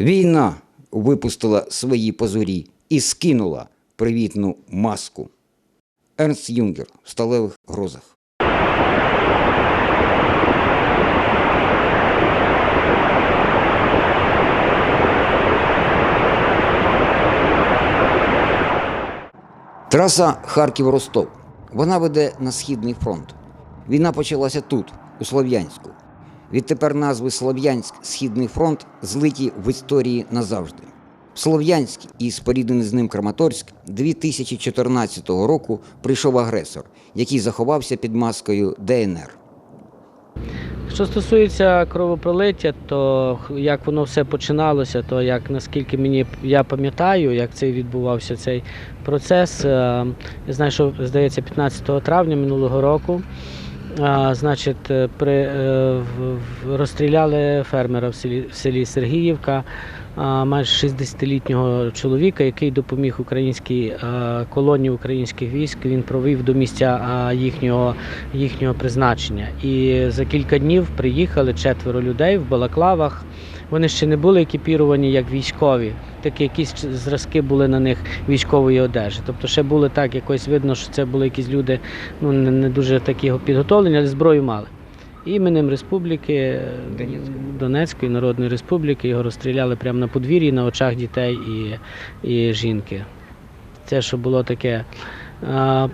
Війна випустила свої позорі і скинула привітну маску. Ернст Юнгер в сталевих грозах. Траса Харків-Ростов. Вона веде на Східний фронт. Війна почалася тут, у Слов'янську. Відтепер назви Слов'янськ Східний фронт злиті в історії назавжди. Слов'янськ і споріднений з ним Краматорськ 2014 року прийшов агресор, який заховався під маскою ДНР. Що стосується кровопролиття, то як воно все починалося, то як наскільки мені я пам'ятаю, як цей відбувався цей процес. е, Я знаю, що здається, 15 травня минулого року. Е, Значить, е, при, е, розстріляли фермера в селі, в селі Сергіївка, а, майже 60-літнього чоловіка, який допоміг українській е, колонії українських військ. Він провів до місця а, їхнього, їхнього призначення. І за кілька днів приїхали четверо людей в балаклавах. Вони ще не були екіпіровані як військові, такі якісь зразки були на них військової одежі. Тобто ще було так, якось видно, що це були якісь люди ну, не, дуже такі підготовлені, але зброю мали. Іменем Республіки Донецької. Донецької Народної Республіки його розстріляли прямо на подвір'ї на очах дітей і, і жінки. Це що було таке.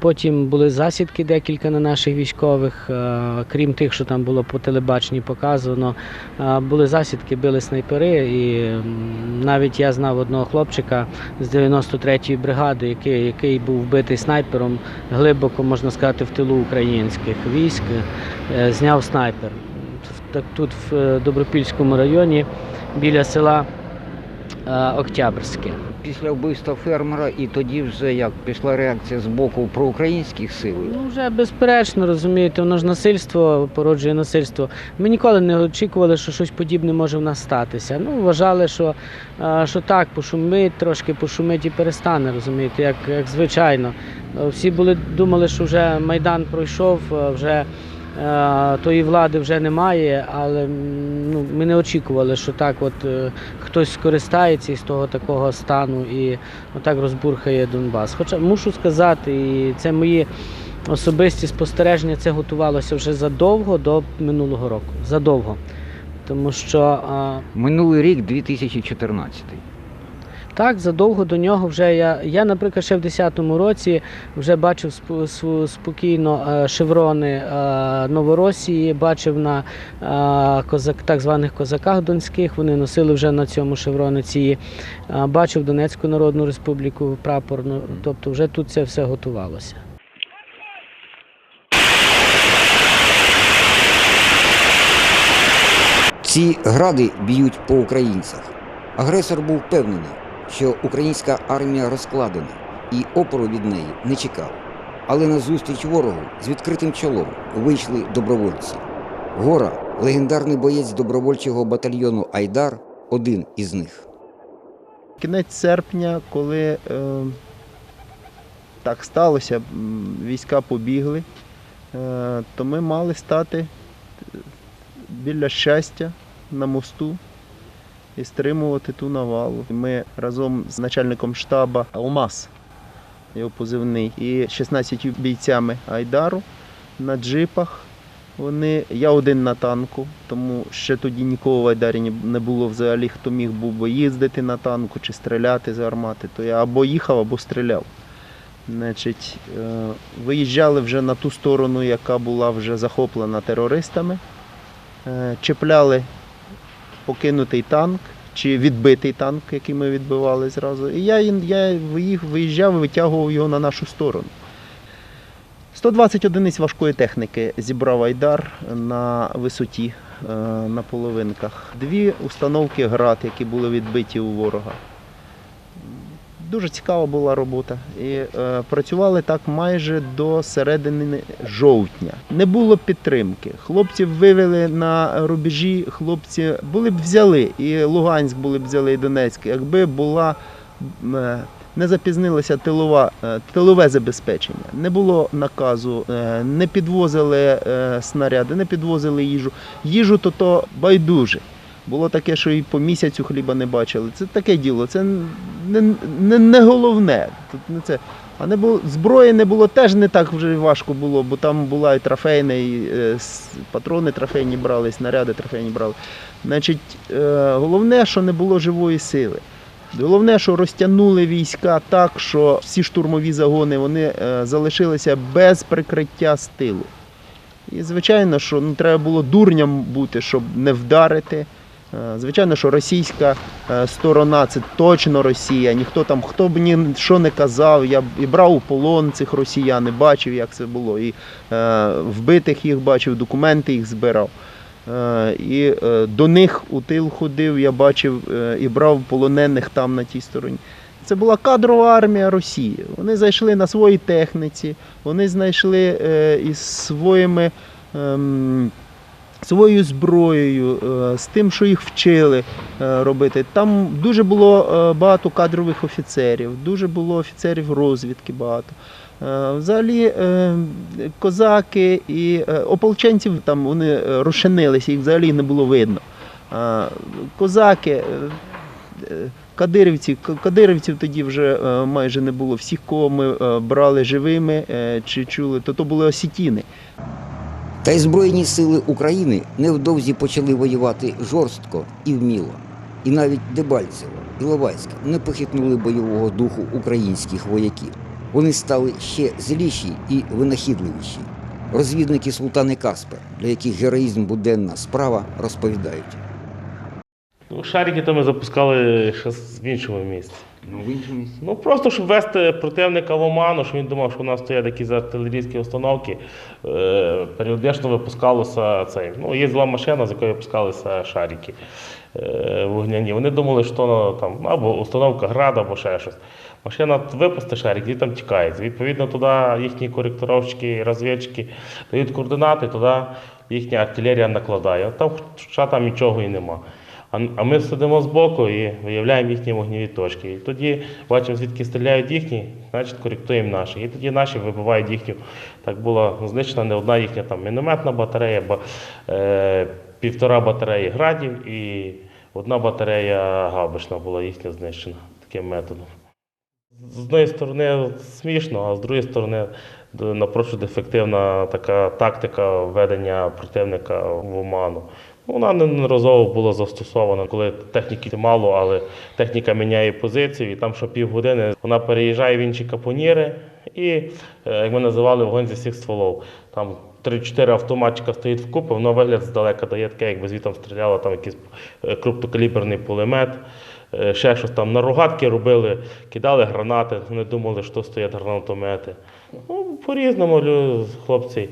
Потім були засідки декілька на наших військових, крім тих, що там було по телебаченні показано. Були засідки, били снайпери, і навіть я знав одного хлопчика з 93-ї бригади, який, який був вбитий снайпером глибоко, можна сказати, в тилу українських військ. е, Зняв снайпер. Так тут в е, Добропільському районі біля села е, Октябрьське. Після вбивства фермера і тоді вже як пішла реакція з боку проукраїнських сил. Ну, вже безперечно, розумієте, воно ж насильство породжує насильство. Ми ніколи не очікували, що щось подібне може в нас статися. Ну, вважали, що, що так, пошумить, трошки пошумить і перестане, розумієте, як, як звичайно. Всі були, думали, що вже Майдан пройшов, вже тої влади вже немає, але ну, ми не очікували, що так от е, хтось скористається із того такого стану і отак розбурхає Донбас. Хоча мушу сказати, і це мої особисті спостереження, це готувалося вже задовго до минулого року. Задовго. Тому що а, Минулий рік 2014. Так, задовго до нього вже я, я, наприклад, ще в 10-му році вже бачив спокійно е, шеврони е, Новоросії, бачив на е, козак, так званих козаках донських, вони носили вже на цьому шеврони ці. Бачив Донецьку Народну Республіку прапор, ну, тобто вже тут це все готувалося. Ці гради б'ють по українцях. Агресор був впевнений, що українська армія розкладена і опору від неї не чекав. Але на зустріч ворогу з відкритим чолом вийшли добровольці. Гора, легендарний боєць добровольчого батальйону Айдар, один із них. Кінець серпня, коли е, так сталося, війська побігли, е, то ми мали стати е, біля щастя на мосту і стримувати ту навалу. Ми разом з начальником штаба Алмаз, його позивний, і 16 бійцями Айдару на джипах. Вони, я один на танку, тому ще тоді нікого в Айдарі не було взагалі, хто міг був би їздити на танку чи стріляти з гармати, то я або їхав, або стріляв. Значить, е, виїжджали вже на ту сторону, яка була вже захоплена терористами, Е, чіпляли покинутий танк чи відбитий танк, який ми відбивали зразу. І я, я виїх- виїжджав витягував його на нашу сторону. 120 одиниць важкої техніки зібрав Айдар на висоті е, на половинках. Дві установки град, які були відбиті у ворога. Дуже цікава була робота. І е, працювали так майже до середини жовтня. Не було підтримки. Хлопців вивели на рубежі, хлопці були б взяли, і Луганськ були б взяли, і Донецьк, якби була е, не запізнилося тилова, е, тилове забезпечення. Не було наказу, е, не підвозили е, снаряди, не підвозили їжу. Їжу то то байдуже. Було таке, що і по місяцю хліба не бачили. Це таке діло, це не, не, не головне. Тут не це. А не було, зброї не було, теж не так вже важко було, бо там була і трофейна, і е, патрони трофейні брали, і снаряди трофейні брали. Значить, е, головне, що не було живої сили. Головне, що розтягнули війська так, що всі штурмові загони вони е, залишилися без прикриття з тилу. І звичайно, що ну, треба було дурням бути, щоб не вдарити. Е, Звичайно, що російська е, сторона це точно Росія. Ніхто там, хто б ні що не казав, я б і брав у полон цих росіян, і бачив, як це було. І е, вбитих їх бачив, документи їх збирав. Е, і е, до них у тил ходив, я бачив е, і брав полонених там на тій стороні. Це була кадрова армія Росії. Вони зайшли на своїй техніці, вони знайшли е, із своїми. ем, Своєю зброєю, е, з тим, що їх вчили е, робити. Там дуже було е, багато кадрових офіцерів, дуже було офіцерів розвідки багато. Взагалі козаки і ополченців там вони розчинилися, їх взагалі не було видно. Козаки, кадирівці, кадирівців тоді вже майже не було. Всіх, кого ми брали живими чи чули, то то були осітіни. Та й Збройні сили України невдовзі почали воювати жорстко і вміло. І навіть Дебальцево, і Ловайськ не похитнули бойового духу українських вояків. Вони стали ще зліші і винахідливіші. Розвідники Султани Каспер, для яких героїзм буденна справа, розповідають. Ну, шарики то ми запускали ще в іншому місці. Ну, в іншому місці. Ну просто щоб ввести противника в оману, що він думав, що у нас стоять такі артилерійські установки. Е, періодично випускалося цей. Ну, їздила машина, з якої випускалися шарики е, вогняні. Вони думали, що ну, там або установка град, або ще щось. Машина випусти шарик, і там тікає. Відповідно, туди їхні коректировщики, розвідчики дають координати, туди їхня артилерія накладає. Там хоча там нічого і нема. А, ми сидимо збоку і виявляємо їхні вогневі точки. І тоді бачимо, звідки стріляють їхні, значить коректуємо наші. І тоді наші вибивають їхню. Так була знищена не одна їхня там мінометна батарея, ба, е, півтора батареї градів і одна батарея габишна була їхня знищена таким методом. З однієї сторони смішно, а з другої сторони напрочуд ефективна така тактика введення противника в оману. Вона неодноразово була застосована, коли техніки мало, але техніка міняє позицію, і там що півгодини вона переїжджає в інші капоніри, і, е, як ми називали, вогонь зі всіх стволов. Там 3-4 автоматчика стоїть вкупи, воно вигляд здалека дає таке, якби звідти стріляло там якийсь е, крупнокаліберний пулемет. Е, Ще щось там на рогатки робили, кидали гранати, не думали, що стоять гранатомети. Ну, по-різному хлопці.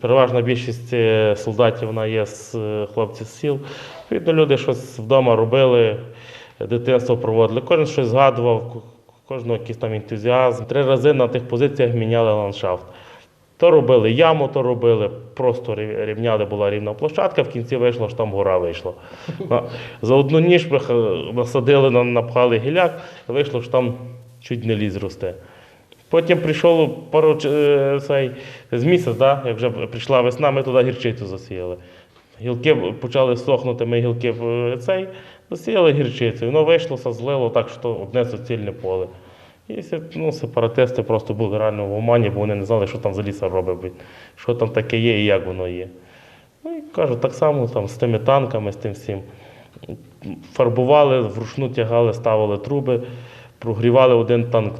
Переважна більшість е, солдатів вона є з е, хлопців з сіл. Відповідно, люди щось вдома робили, дитинство проводили. Кожен щось згадував, ко- кожного якийсь там ентузіазм. Три рази на тих позиціях міняли ландшафт. То робили яму, то робили, просто рівняли, була рівна площадка, в кінці вийшло, що там гора вийшла. За одну ніж ми насадили, на- напхали гіляк, вийшло, що там чуть не ліс росте. Потім прийшов пару е, цей, з місяць, да, як вже прийшла весна, ми туди гірчицю засіяли. Гілки почали сохнути, ми гілки е, цей, засіяли гірчицю. Воно вийшло, злило так, що одне суцільне поле. І ну, сепаратисти просто були реально в омані, бо вони не знали, що там за лісом робить, що там таке є і як воно є. Ну і кажу, так само там, з тими танками, з тим всім. Фарбували, вручну тягали, ставили труби, прогрівали один танк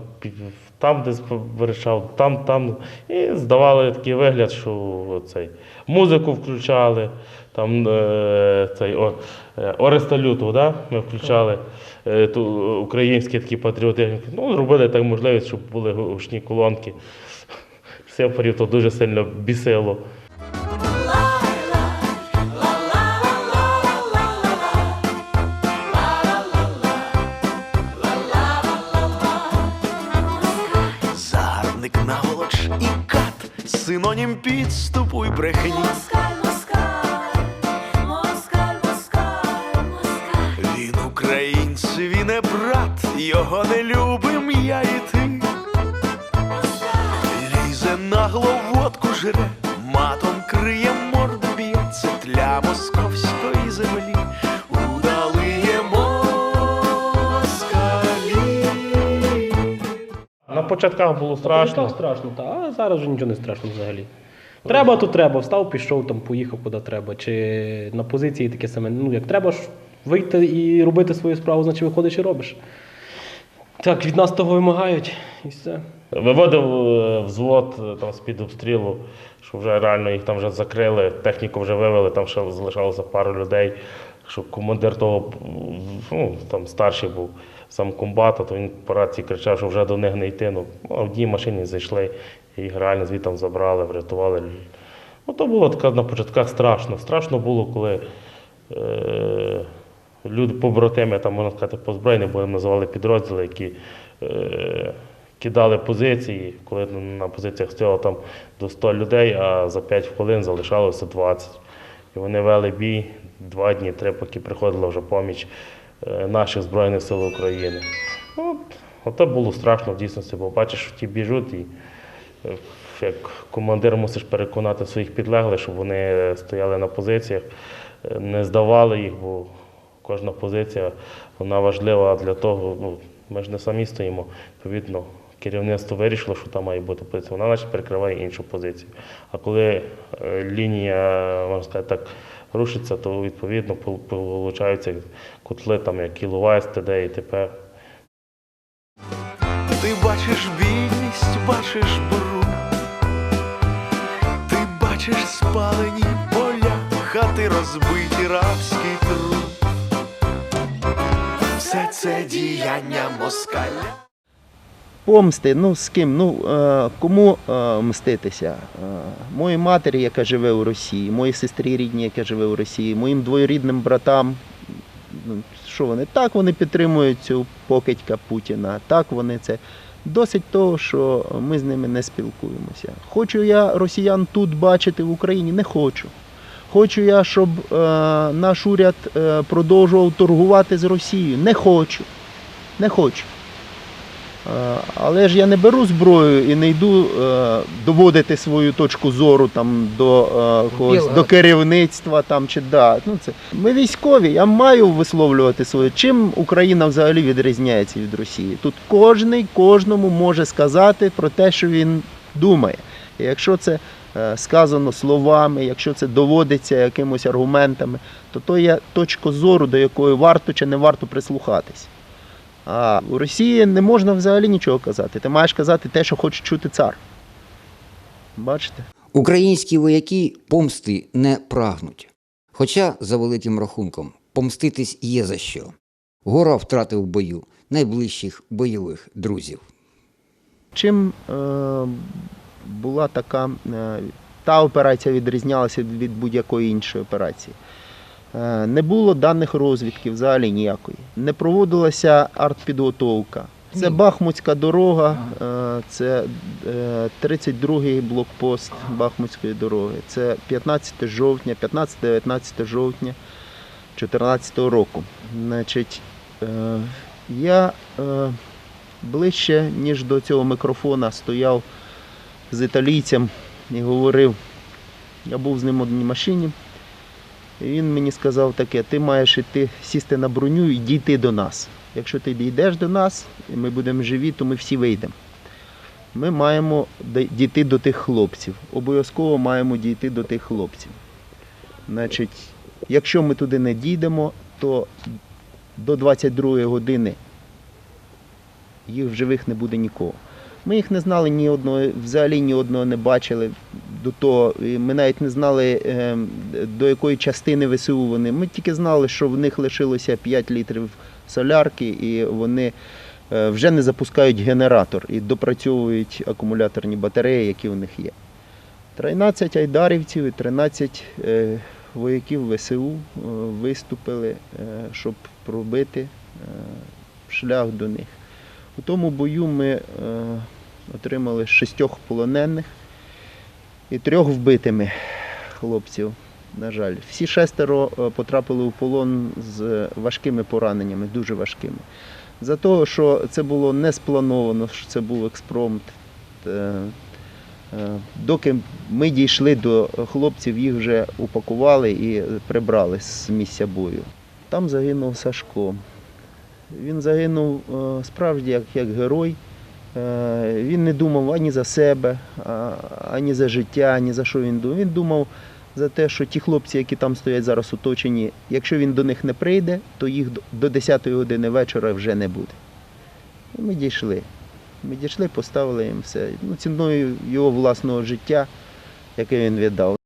там десь вирішав, там, там. І здавали такий вигляд, що цей, музику включали, там е, цей, о, е, Ореста Лютого, да? ми включали е, ту, українські такі патріотичні. Ну, зробили так можливість, щоб були гучні колонки. Сепарів то дуже сильно бісило. Синонім підступу й брехні. Москаль, москаль, москаль, москаль, москаль. Він українцеві не брат, його не любим я і ти. Лізе нагло водку жре, матом криє морду б'ється тля московської початках було страшно. Страшно, страшно, та, а зараз вже нічого не страшно взагалі. Треба, то треба. Встав, пішов, там, поїхав куди треба. Чи на позиції таке саме. Ну, як треба ж вийти і робити свою справу, значить виходиш і робиш. Так, від нас того вимагають і все. Виводив е, взвод е, там з-під обстрілу, що вже реально їх там вже закрили, техніку вже вивели, там ще залишалося пару людей. Що командир того, ну, там старший був сам комбата, то він по рації кричав, що вже до них не йти. Ну, в одній машині зайшли, їх реально звідти забрали, врятували. Ну, то було таке на початках страшно. Страшно було, коли е, люди побратими, там, можна сказати, по збройні, бо називали підрозділи, які е, кидали позиції, коли на позиціях стояло там до 100 людей, а за 5 хвилин залишалося 20. І вони вели бій два дні, три, поки приходила вже поміч наших Збройних сил України. От, ото було страшно в дійсності, бо бачиш, що ті біжуть і е, як командир мусиш переконати своїх підлеглих, щоб вони стояли на позиціях, е, не здавали їх, бо кожна позиція вона важлива для того. Ну, ми ж не самі стоїмо. Відповідно, керівництво вирішило, що там має бути позиція. Вона значить перекриває іншу позицію. А коли е, лінія, можна сказати так, рушиться, то відповідно получаються котли, там як Іловайськ, ТД і т.п. Ти бачиш бідність, бачиш бруд, ти бачиш спалені поля, хати розбиті, рабський труд. Все це діяння москаля. Помсти, ну з ким? Ну е, кому е, мститися? Е, моїй матері, яка живе у Росії, моїй сестрі рідній, яка живе у Росії, моїм двоюрідним братам. Ну, що вони? Так вони підтримують цю покидька Путіна. Так вони це. Досить того, що ми з ними не спілкуємося. Хочу я росіян тут бачити в Україні? Не хочу. Хочу я, щоб е, наш уряд е, продовжував торгувати з Росією. Не хочу. Не хочу. Е, Але ж я не беру зброю і не йду е, доводити свою точку зору там до е, когось, до керівництва там чи да. Ну це ми військові. Я маю висловлювати своє. Чим Україна взагалі відрізняється від Росії? Тут кожний кожному може сказати про те, що він думає. І якщо це сказано словами, якщо це доводиться якимось аргументами, то то є точка зору, до якої варто чи не варто прислухатись. А у Росії не можна взагалі нічого казати. Ти маєш казати те, що хоче чути цар. Бачите? Українські вояки помсти не прагнуть. Хоча, за великим рахунком, помститись є за що. Гора втратив в бою найближчих бойових друзів. Чим е, була така е, та операція відрізнялася від будь-якої іншої операції? Е, не було даних розвідки взагалі ніякої. Не проводилася артпідготовка. Це. Бахмутська дорога, е, це е, 32-й блокпост Бахмутської дороги. Це 15 жовтня, 15-19 жовтня 2014 року. Значить, е, я е, ближче, ніж до цього мікрофона, стояв з італійцем і говорив. Я був з ним в одній машині. Він мені сказав таке: ти маєш іти сісти на броню і дійти до нас. Якщо ти дійдеш до нас, і ми будемо живі, то ми всі вийдемо. Ми маємо дійти до тих хлопців. Обов'язково маємо дійти до тих хлопців. Значить, якщо ми туди не дійдемо, то до 22 години їх в живих не буде нікого. Ми їх не знали ні одного, взагалі ні одного не бачили до того. Ми навіть не знали, е, до якої частини ВСУ вони. Ми тільки знали, що в них лишилося 5 літрів солярки, і вони е, вже не запускають генератор і допрацьовують акумуляторні батареї, які у них є. 13 айдарівців і 13 е, вояків ВСУ виступили, щоб пробити шлях до них. У тому бою ми отримали шістьох полонених і трьох вбитими хлопців. На жаль, всі шестеро е, потрапили у полон з важкими пораненнями, дуже важкими. За того, що це було не сплановано, що це був експромт. е, е, Доки ми дійшли до хлопців, їх вже упакували і прибрали з місця бою. Там загинув Сашко. Він загинув справді як, як герой, Він не думав ані за себе, ані за життя, ані за що він думав. Він думав за те, що ті хлопці, які там стоять зараз оточені, якщо він до них не прийде, то їх до- до 10-ї години вечора вже не буде. І ми дійшли. Ми дійшли, поставили їм все. Ну, ціною його власного життя, яке він віддав.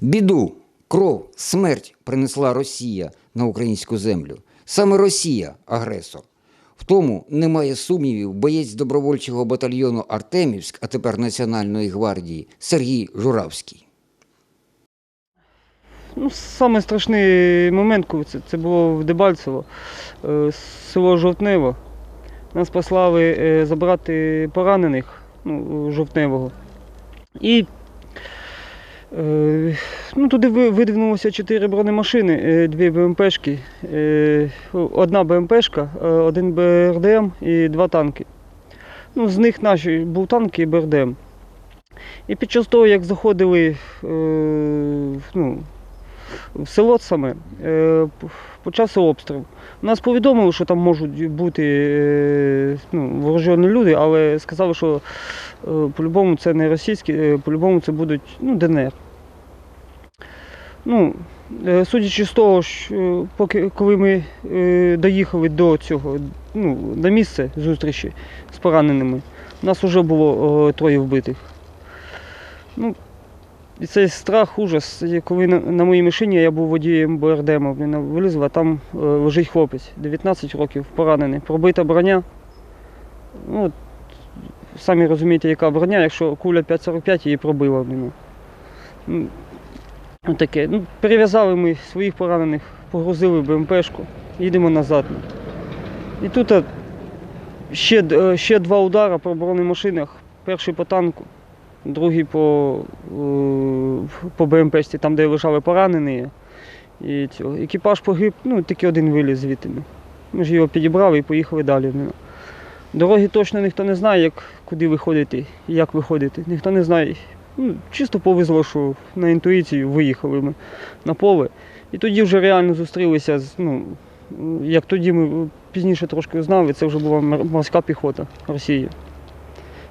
Біду, кров, смерть принесла Росія на українську землю. Саме Росія агресор. В тому немає сумнівів боєць добровольчого батальйону Артемівськ, а тепер Національної гвардії Сергій Журавський. Ну, саме страшний момент, це, це було в Дебальцево, е, село Жовтнево. Нас послали е, забрати поранених ну, Жовтневого. І ну, туди ви- видвинулося чотири бронемашини, е, дві БМПшки, е, одна БМПшка, е, один БРДМ і два танки. Ну, з них наші був танк і БРДМ. І під час того, як заходили е, ну, в село саме е, почався обстріл. Нас повідомили, що там можуть бути е, ну, вооружені люди, але сказали, що е, по-любому це не російські, е, по-любому це будуть ну, ДНР. Ну, е, судячи з того, що, е, поки коли ми е, доїхали до цього, ну, на місце зустрічі з пораненими, у нас вже було троє вбитих. Ну, і цей страх, ужас, коли на, на моїй машині я був водієм БРДМ, мене вилізла, там лежить хлопець, 19 років, поранений, пробита броня. Ну, самі розумієте, яка броня, якщо куля 5,45 її пробила. Блін. Ну, Отаке. Ну, перев'язали ми своїх поранених, погрузили в БМПшку, їдемо назад. І тут е, ще, е, ще два удари по бронемашинах. Перший по танку, другий по, е, по БМПшці, там, де лежали поранені. І цього. Екіпаж погиб, ну тільки один виліз звідти. Ми ж його підібрали і поїхали далі. Ну. Дороги точно ніхто не знає, як, куди виходити і як виходити. Ніхто не знає. Ну, чисто повезло, що на інтуїцію виїхали ми на поле. І тоді вже реально зустрілися з, ну, як тоді ми пізніше трошки знали, це вже була морська піхота Росії.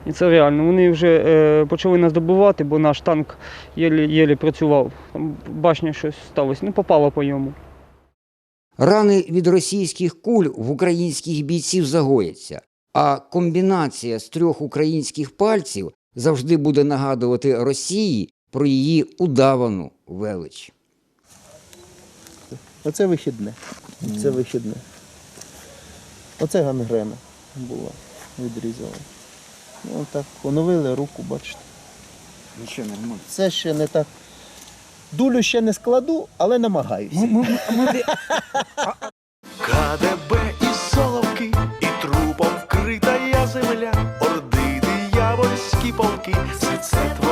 І це реально. Вони вже е, почали нас добивати, бо наш танк єлі-єлі працював. Там башня щось сталося, ну попало по ньому. Рани від російських куль в українських бійців загояться, а комбінація з трьох українських пальців завжди буде нагадувати Росії про її удавану велич. Оце вихідне. Це вихідне. Оце гангрена була. Відрізали. Ну, так, оновили руку, бачите. Нічого нормально. Це ще не так. Дулю ще не складу, але намагаюся. КДБ c'est trop